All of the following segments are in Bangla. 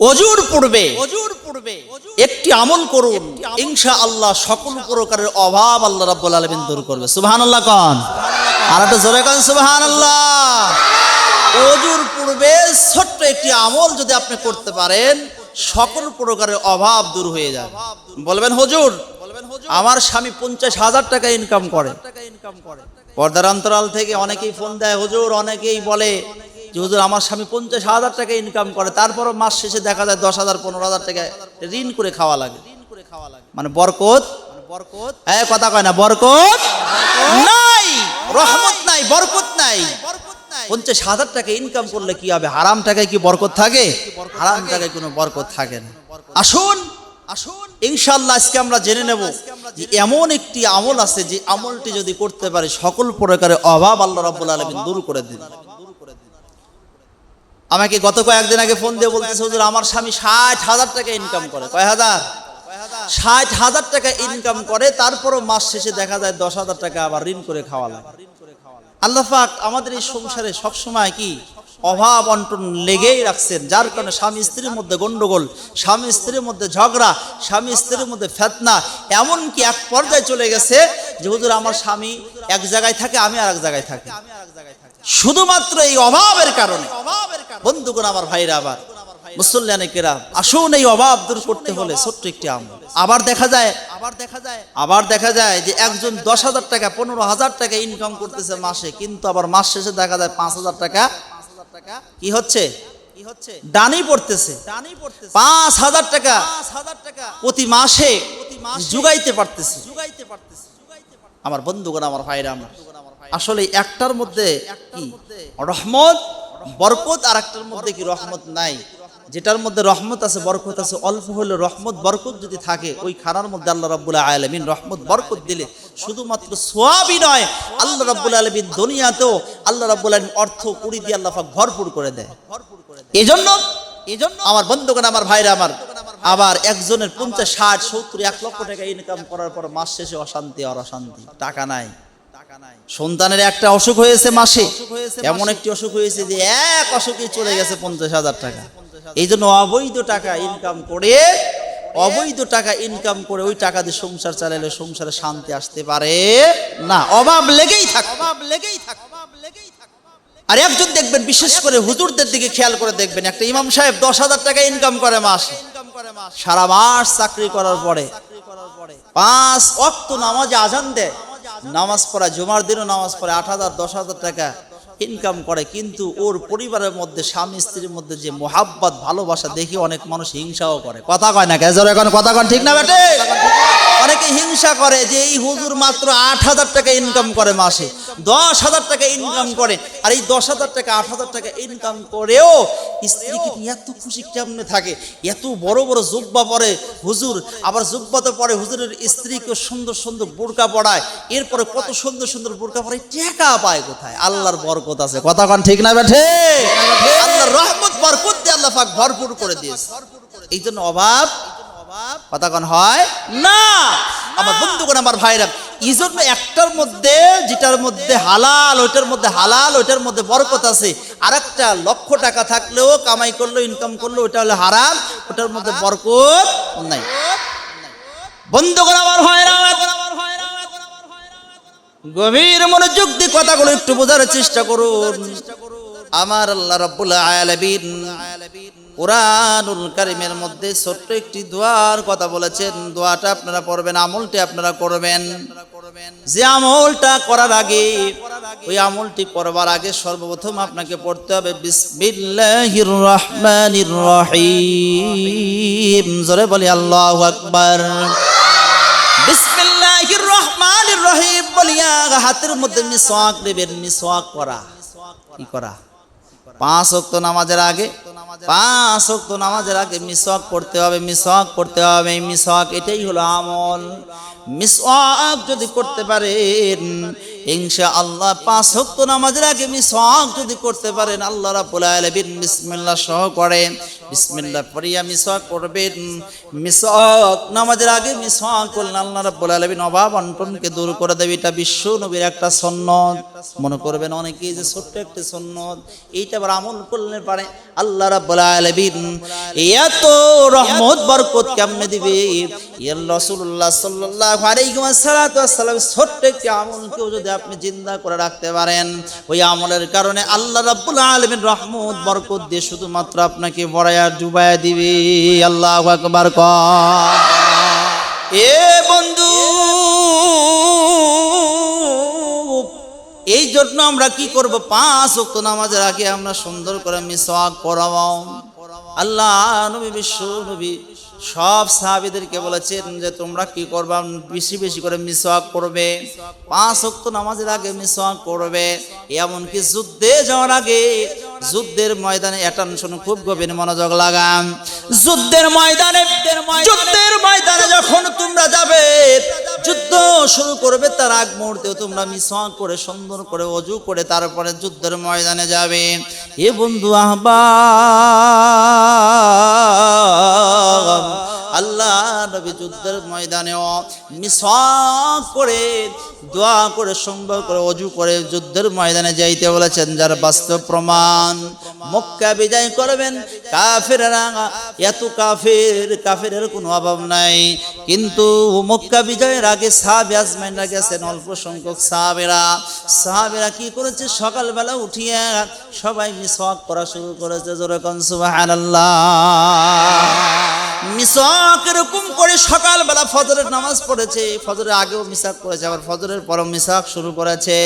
অজুর পূর্বে অজুর পূর্বে একটি আমল করুন। ইনশা আল্লাহ সকল প্রকারের অভাব আল্লাহ রাব্বুল আলামিন দূর করবে। সুবহানাল্লাহ কন। আর একটা জোরে কন সুবহানাল্লাহ। অজুর পূর্বে ছোট্ট একটি আমল যদি আপনি করতে পারেন সকল প্রকারের অভাব দূর হয়ে যাবে বলবেন হুজুর আমার স্বামী পঞ্চাশ হাজার টাকা ইনকাম করে। পর্দার অন্তরাল থেকে অনেকেই ফোন দেয় হুজুর অনেকেই বলে যে হুজুর আমার স্বামী পঞ্চাশ হাজার টাকা ইনকাম করে, তারপরও মাস শেষে দেখা যায় দশ হাজার, পনেরো হাজার টাকা ঋণ করে খাওয়া লাগে। মানে বরকত? বরকত হ্যাঁ কথা কয় না, বরকত নাই, রহমত নাই, বরকত নাই। পঞ্চাশ হাজার টাকা ইনকাম করলে কি হবে? হারাম টাকায় কি বরকত থাকে? হারাম টাকায় কোনো বরকত থাকে না। আসুন আসুন ইনশাল্লাহ আজকে আমরা জেনে নেব যে এমন একটি আমল আছে যে আমলটি যদি করতে পারে, সকল প্রকারের অভাব আল্লাহ রাব্বুল আলামিন দূর করে দিন আমাকে গত কয়েকদিন আগে ফোন দিয়ে বলতেছে, হুজুর, আমার স্বামী ষাট হাজার টাকা ইনকাম করে। কয় হাজার? ষাট হাজার টাকা ইনকাম করে, তারপরও মাস শেষে দেখা যায় দশ হাজার টাকা আবার ঋণ করে খাওয়া লাগে। আল্লাহ পাক আমাদের এই সংসারে সবসময় কি অভাব অন্টন লেগেই রাখছেন, যার কারণে স্বামী স্ত্রীর মধ্যে গন্ডগোল, স্বামী স্ত্রীর মধ্যে ঝগড়া, স্বামী স্ত্রীর মধ্যে ফেতনা, এমনকি এক পর্যায়ে চলে গেছে যে, হুজুর, আমার স্বামী এক জায়গায় থাকে, আমি আর এক জায়গায় থাকি। শুধুমাত্র এই অভাবের কারণে। বন্ধুগণ আমার ভাইরা আবার মুসল্লানে আসুন এই অভাব দূর করতে হলে ছোট্ট একটি আমল। আবার দেখা যায়, আবার দেখা যায় আবার দেখা যায় যে একজন দশ হাজার টাকা, পনেরো হাজার টাকা ইনকাম করতেছে মাসে, কিন্তু আবার মাস শেষে দেখা যায় পাঁচ হাজার টাকা, কি হচ্ছে? ডানি পড়তেছে। পাঁচ হাজার টাকা প্রতি মাসে জুগাইতে পারতেছে। আমার বন্ধুগণ, আমার ভাইরা, আমার আসলে একটার মধ্যে রহমত বরকত আর একটার মধ্যে কি রহমত নাই? যেটার মধ্যে রহমত আছে, বরকত আছে, অল্প হলে রহমত, বরকত যদি থাকে, ওই খানার মধ্যে আল্লাহ রাব্বুল আলামিন রহমত, বরকত দিলে শুধুমাত্র সোয়াবই নয়, আল্লাহ রাব্বুল আলামিন দুনিয়াতেও আল্লাহ রাব্বুল আলামিন অর্থ কুড়ি দিয়ে আল্লাহ ভরপুর করে দেয়। এই জন্য এই জন্য আমার বন্ধুগণ, আমার ভাইরা, আমার আবার একজনের পঞ্চাশ, ষাট, সত্তর, এক লক্ষ টাকা ইনকাম করার পর মাস শেষে অশান্তি আর অশান্তি, টাকা নাই। সন্তানের একটা অসুখ হয়েছে মাসে। এমন একটি অসুখ হয়েছে যে এক অসুখে চলে গেছে পঞ্চাশ হাজার টাকা। এই জন্য অবৈধ টাকা ইনকাম করে অবৈধ টাকা ইনকাম করে ওই টাকা দিয়ে সংসার চালালে সংসারে শান্তি আসতে পারে না। অভাব লেগেই থাক। অভাব লেগেই থাক। অভাব লেগেই থাক। আর একজন দেখবেন বিশেষ করে হুজুরদের দিকে খেয়াল করে দেখবেন একটা ইমাম সাহেব দশ হাজার টাকা ইনকাম করে মাস। সারা মাস চাকরি করার পরে। পাঁচ অক্ত নামাজে আজান দেয়। নামাজ পড়ে, জুমার দিনও নামাজ পড়ে, আট হাজার, দশ হাজার টাকা ইনকাম করে। কিন্তু ওর পরিবারের মধ্যে, স্বামী, স্ত্রীর মধ্যে যে মোহাব্বত, ভালোবাসা, দেখে অনেক মানুষ হিংসাও করে। কথা কয় না কেজর এখন কথা কন, ঠিক না বেটে? অনেকে হিংসা করে যে এই হুজুর মাত্র আট হাজার টাকা ইনকাম করে মাসে দশ হাজার টাকা ইনকাম করে আর এই দশ হাজার টাকা আট হাজার টাকা ইনকাম করেও স্ত্রীকে এত খুশি কেমনে থাকে? এত বড় বড় জুব্বা পরে হুজুর আবার জুব্বাতে পরে হুজুরের স্ত্রীকে সুন্দর সুন্দর বোরকা পড়ায় এরপরে কত সুন্দর সুন্দর বোরকা পরে টাকা পায় কোথায়? আল্লাহর বরকত আছে। কথা কন ঠিক না বেঠে আল্লাহর রহমত বরকত দিয়ে আল্লাহ পাক ভরপুর করে দিয়েছে। এই জন্য অভাব কথা কন হয় না। আমার বন্ধুগণ আমার ভাইরা এই জন্য একটার মধ্যে যেটার মধ্যে হালাল ওইটার মধ্যে হালাল ওইটার মধ্যে বরকত আছে আর একটা লক্ষ টাকা থাকলেও কামাই করল ইনকাম করল ওটা হলো হারাম ওটার মধ্যে বরকত নাই। বন্ধুগণ আমার ভাইরা গভীর মনোযোগ দিয়ে কথাগুলো একটু বোঝার চেষ্টা করুন। আমার আল্লাহ রাব্বুল আলামিন কোরআনুল কারিমের মধ্যে ছোট্ট একটি দোয়ার কথা বলেছেন। দোয়াটা আপনারা পড়বেন, আমলটি আপনারা করবেন। যে আমলটা করার আগে, ওই আমলটি করবার আগে সর্বপ্রথম আপনাকে পড়তে হবে, বিসমিল্লাহির রহমানির রহিম। জোরে বলি, আল্লাহু আকবার। বিসমিল্লাহির রহমানির রহিম বলিয়া হাতের মধ্যে মিসওয়াক নেবেন, মিসওয়াক করা। কি করা? পাঁচ ওয়াক্ত নামাজের আগে, পাঁচ ওয়াক্ত নামাজের আগে মিসওয়াক করতে হবে, মিসওয়াক করতে হবে মিসওয়াক এটাই হলো আমল। মিসওয়াক যদি করতে পারেন ইনশা আল্লাহ পাঁচ ওয়াক্ত নামাজের আগে মিসওয়াক যদি করতে পারেন, আল্লাহ রাব্বুল আলামিন বিসমিল্লাহ সহ করেন, বিসমিল্লাহ পড়িয়া মিসওয়াক করবেন মিসওয়াক, নামাজের আগে মিসওয়াক করলেন আল্লাহ রাব্বুল আলামিন অভাব অনটনকে দূর করে দেবে। এটা বিশ্ব নবীর একটা সন্ন্যত। মনে করবেন অনেকেই যে ছোট্ট একটা সন্ন্যত। এইটা আবার আমল করলে পারে। আল্লাহ রাব্বুল আলামিন, এত রহমত, বরকত কেমনে দিবে? ইয়া রাসূলুল্লাহ সাল্লাল্লাহু আলাইহি ওয়াসাল্লাম, ছোট্ট একটি আমলকেও যদি আপনি জিন্দা করে রাখতে পারেন, ওই আমলের কারণে আল্লাহ রাব্বুল আলামিন রহমত, বরকত দিয়ে শুধুমাত্র আপনাকে বড়ায়া ডুবায়া দিবে। আল্লাহু আকবার ক এ বন্ধু, এই জন্য আমরা কি করব? পাঁচ ওয়াক্ত নামাজের আগে আমরা সুন্দর করে মিসওয়াক পড়াও। আল্লাহ, নবী বিশ্ব, নবী সব সাহাবীদেরকে বলেছেন যে তোমরা কি করবা? বেশি বেশি করে মিসওয়াক করবে পাঁচ ওয়াক্ত নামাজের আগে মিসওয়াক করবে এমনকি যুদ্ধে যাওয়ার আগে যুদ্ধের ময়দানে অ্যাটেনশন খুব গভীর মনোযোগ লাগান যুদ্ধের ময়দানে যুদ্ধের ময়দানে। যখন তোমরা যাবে যুদ্ধ শুরু করবে তার আগ মুহূর্তে তোমরা মিসওয়াক করে সুন্দর করে অজু করে তারপরে যুদ্ধের ময়দানে যাবে। এ বন্ধু আহবা আল্লাহ নবী যুদ্ধের ময়দানেও মিসওয়াক করে দোয়া করে সুন্দর করে, অজু করে যুদ্ধের ময়দানে যাইতে বলেছেন, যার বাস্তব প্রমাণ মক্কা বিজয় করবেন কাফেরা এত কাফের, কাফেরের কোনো অভাব নাই। কিন্তু মক্কা বিজয়ের আগে সাহাবে আজমাইনরা গেছেন, অল্প সংখ্যক সাহাবেরা। সাহাবেরা কি করেছে? সকালবেলা উঠিয়ে সবাই মিসওয়াক করা শুরু করেছে, জোরে কন সুবহানাল্লাহ। মিসাক এরকম করে সকালবেলা ফজরের নামাজ পড়েছে, ফজরের আগেও মিসাক করেছে, আবার ফজরের পরও মিসাক শুরু করেছে।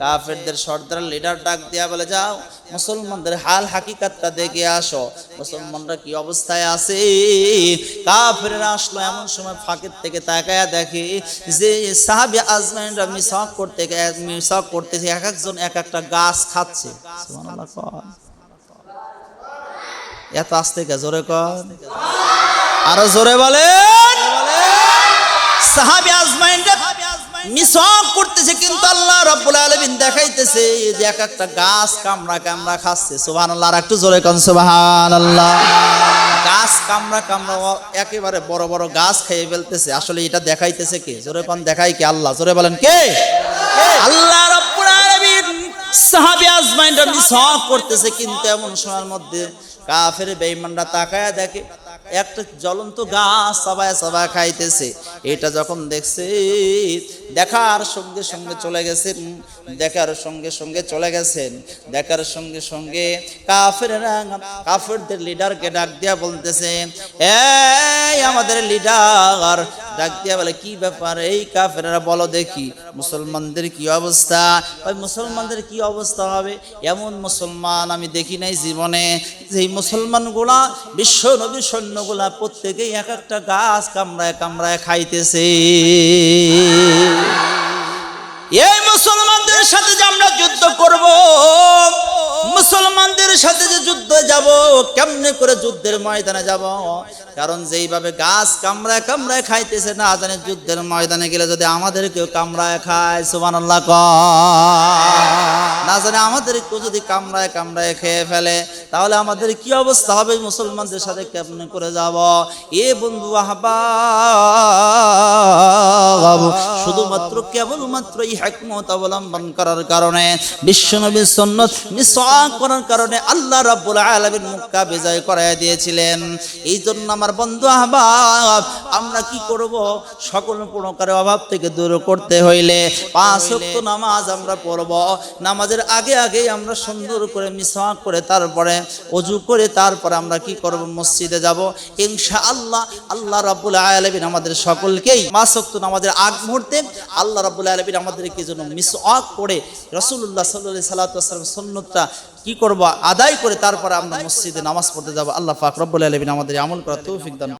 কাফেরদের সর্দার লিডার ডাক দিয়া বলে, যাও, মুসলমানদের হাল হাকিকাতটা দেখে আসো। মুসলমানরা কি অবস্থায় আছে? কাফেররা আসলো, এমন সময় ফাঁকের থেকে তাকায়া দেখে যে সাহাবি আজমাইনরা মিসাক করতে মিসাক করতেছে, এক একজন এক একটা গাছ খাচ্ছে। এত আস্তে কে, জোরে কর আরও জোরে বলেন। সাহাবি আজমাইন মিসওয়াক করতেছে, কিন্তু আল্লাহ রাব্বুল আলামিন দেখাইতেছে যে এক একটা গাছ কামড়া কামড়া খাচ্ছে। সুবহানাল্লাহ, আর একটু জোরে কোন, সুবহানাল্লাহ। গাছ কামড়া কামড়া একেবারে বড় বড় গাছ খেয়ে ফেলতেছে। আসলে এটা দেখাইতেছে কে? জোরে কোন, দেখাই কে আল্লাহ? জোরে বলেন, কে? আল্লাহ রাব্বুল আলামিন সাহাবি আজমাইনরা মিসওয়াক করতেছে, কিন্তু এমন সময়ের মধ্যে কাফের বেঈমানরা তাকায়া দেখে একটা জ্বলন্ত গাছ সবাই সবাই খাইতেছে। এটা যখন দেখছে, দেখার সঙ্গে সঙ্গে চলে গেছেন, দেখার সঙ্গে সঙ্গে চলে গেছেন, দেখার সঙ্গে সঙ্গে কাফের কাফেরদের লিডারকে ডাক দিয়া বলতেছে, এই আমাদের লিডার ডাক বলে, কি ব্যাপার? এই কাফেররা বলো দেখি, মুসলমানদের কি অবস্থা? ওই মুসলমানদের কি অবস্থা হবে? এমন মুসলমান আমি দেখি নাই জীবনে। যেই মুসলমানগুলা, বিশ্ব নবী সৈন্যগুলা প্রত্যেকেই এক একটা গাছ কামড়ায় কামড়ায় খাইতেছে। এই মুসলমানদের সাথে যে আমরা যুদ্ধ করব সাথে যে যুদ্ধ যাব, কেমনে করে যুদ্ধের ময়দানে যাব? কারণ যেইভাবে গাছ কামড়ায় কামড়ায় খাইতেছে, না জানে যুদ্ধের ময়দানে গেলে যদি আমাদেরকেও কামড়ায় খায়, সুবহানাল্লাহ ক না জানে আমাদেরকেও যদি কামড়ায় কামড়ায় খেয়ে ফেলে, তাহলে আমাদের কি অবস্থা হবে? মুসলমানদের সাথে কেমনে করে যাব? এ বন্ধু আহবা, শুধুমাত্র কেবলমাত্র এই হ্যাকমত অবলম্বন করার কারণে বিশ্বনবীর সন্ন্যত মিসওয়াক করার কারণে আল্লাহ রাব্বুল আলামিন মক্কা বিজয় করায় দিয়েছিলেন। এই জন্য আমার বন্ধু আহবাব আমরা কি করব? সকল প্রকারের অভাব থেকে দূর করতে হইলে পাঁচ ওয়াক্ত নামাজ আমরা পড়ব। নামাজের আগে আগে আমরা সুন্দর করে মিসওয়াক করে তারপরে অজু করে তারপরে আমরা কি করব? মসজিদে যাব। ইনশাআল্লাহ আল্লাহ রাব্বুল আলামিন আমাদের সকলকেই ওয়াক্ত নামাজের আগ মুহূর্তে আল্লাহ রাব্বুল আলামিন আমাদেরকে যেন মিসওয়াক করে রাসূলুল্লাহ সাল্লাল্লাহু আলাইহি সাল্লাম সুন্নতটা কি করব? আদায় করে তারপরে আমরা মসজিদে নামাজ পড়তে যাব। আল্লাহ পাক রব্বুল আলামিন আমাদের আমল করার তৌফিক দান